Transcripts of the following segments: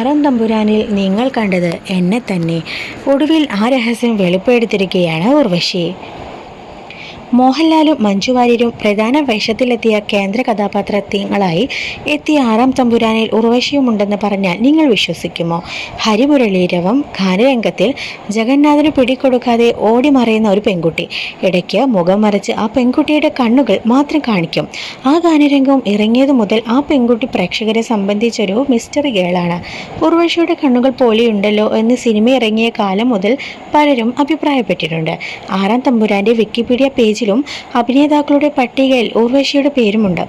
ആറാം തമ്പുരാനിൽ നിങ്ങൾ കണ്ടത് എന്നെ തന്നെ. ഒടുവിൽ ആ രഹസ്യം വെളിപ്പെടുത്തിയിരിക്കുകയാണ് ഉർവശി. മോഹൻലാലും മഞ്ജു വാര്യരും പ്രധാന വേഷത്തിലെത്തിയ കേന്ദ്ര കഥാപാത്രങ്ങളായി എത്തിയ ആറാം തമ്പുരാനിൽ ഉറവശിയുമുണ്ടെന്ന് പറഞ്ഞാൽ നിങ്ങൾ വിശ്വസിക്കുമോ? ഹരിമുരളീരവം ഗാനരംഗത്തിൽ ജഗന്നാഥന് പിടികൊടുക്കാതെ ഓടി മറയുന്ന ഒരു പെൺകുട്ടി. ഇടയ്ക്ക് മുഖം മറച്ച് ആ പെൺകുട്ടിയുടെ കണ്ണുകൾ മാത്രം കാണിക്കും. ആ ഗാനരംഗം ഇറങ്ങിയത് മുതൽ ആ പെൺകുട്ടി പ്രേക്ഷകരെ സംബന്ധിച്ചൊരു മിസ്റ്ററി ഗേളാണ് ഉർവശിയുടെ കണ്ണുകൾ പോലെയുണ്ടല്ലോ എന്ന് സിനിമ ഇറങ്ങിയ കാലം മുതൽ പലരും അഭിപ്രായപ്പെട്ടിട്ടുണ്ട്. ആറാം തമ്പുരാന്റെ വിക്കിപീഡിയ പേജിലും അഭിനേതാക്കളുടെ പട്ടികയിൽ ഉർവശിയുടെ പേരുമുണ്ട്.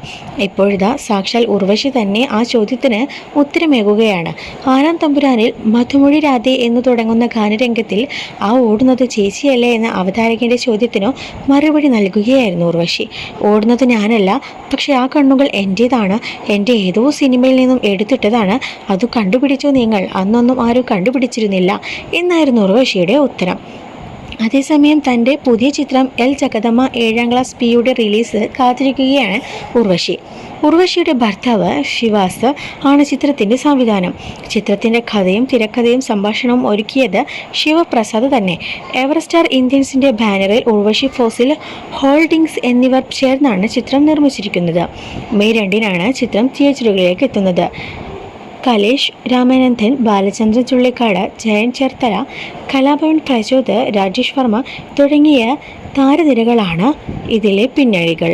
ഇപ്പോഴിതാ സാക്ഷാൽ ഉർവശി തന്നെ ആ ചോദ്യത്തിന് ഉത്തരമേകുകയാണ്. ആറാം തമ്പുരാനിൽ മധുമൊഴി രാധേ എന്ന് തുടങ്ങുന്ന ഗാനരംഗത്തിൽ ആ ഓടുന്നത് ചേച്ചിയല്ലേ എന്ന അവതാരകന്റെ ചോദ്യത്തിനു മറുപടി നൽകുകയായിരുന്നു ഉർവശി. ഓടുന്നത് ഞാനല്ല പക്ഷെ ആ കണ്ണുകൾ എന്റേതാണ് എന്റെ ഏതോ സിനിമയിൽ നിന്നും എടുത്തിട്ടതാണ്. അത് കണ്ടുപിടിച്ചോ നിങ്ങൾ? അന്നൊന്നും ആരും കണ്ടുപിടിച്ചിരുന്നില്ല എന്നായിരുന്നു ഉർവശിയുടെ ഉത്തരം. അതേസമയം തന്റെ പുതിയ ചിത്രം എൽ ജഗദമ്മ ഏഴാം ക്ലാസ് പിയുടെ റിലീസ് കാത്തിരിക്കുകയാണ് ഉർവശി. ഉർവശിയുടെ ഭർത്താവ് ശിവാസ് ആണ് ചിത്രത്തിന്റെ സംവിധാനം. ചിത്രത്തിന്റെ കഥയും തിരക്കഥയും സംഭാഷണവും ഒരുക്കിയത് ശിവപ്രസാദ് തന്നെ. എവറസ്റ്റാർ ഇന്ത്യൻസിന്റെ ബാനറിൽ ഉർവശി ഫോസിൽ ഹോൾഡിംഗ്സ് എന്നിവർ ചേർന്നാണ് ചിത്രം നിർമ്മിച്ചിരിക്കുന്നത്. മെയ് രണ്ടിനാണ് ചിത്രം തിയേറ്ററുകളിലേക്ക് എത്തുന്നത്. കലേഷ് രാമാനന്ദൻ ബാലചന്ദ്രൻ ചുള്ളിക്കാട് ജയൻ ചേർത്തല കലാഭവൻ പ്രചോദ് രാജേഷ് വർമ്മ തുടങ്ങിയ താരനിരകളാണ് ഇതിലെ പിന്നണികൾ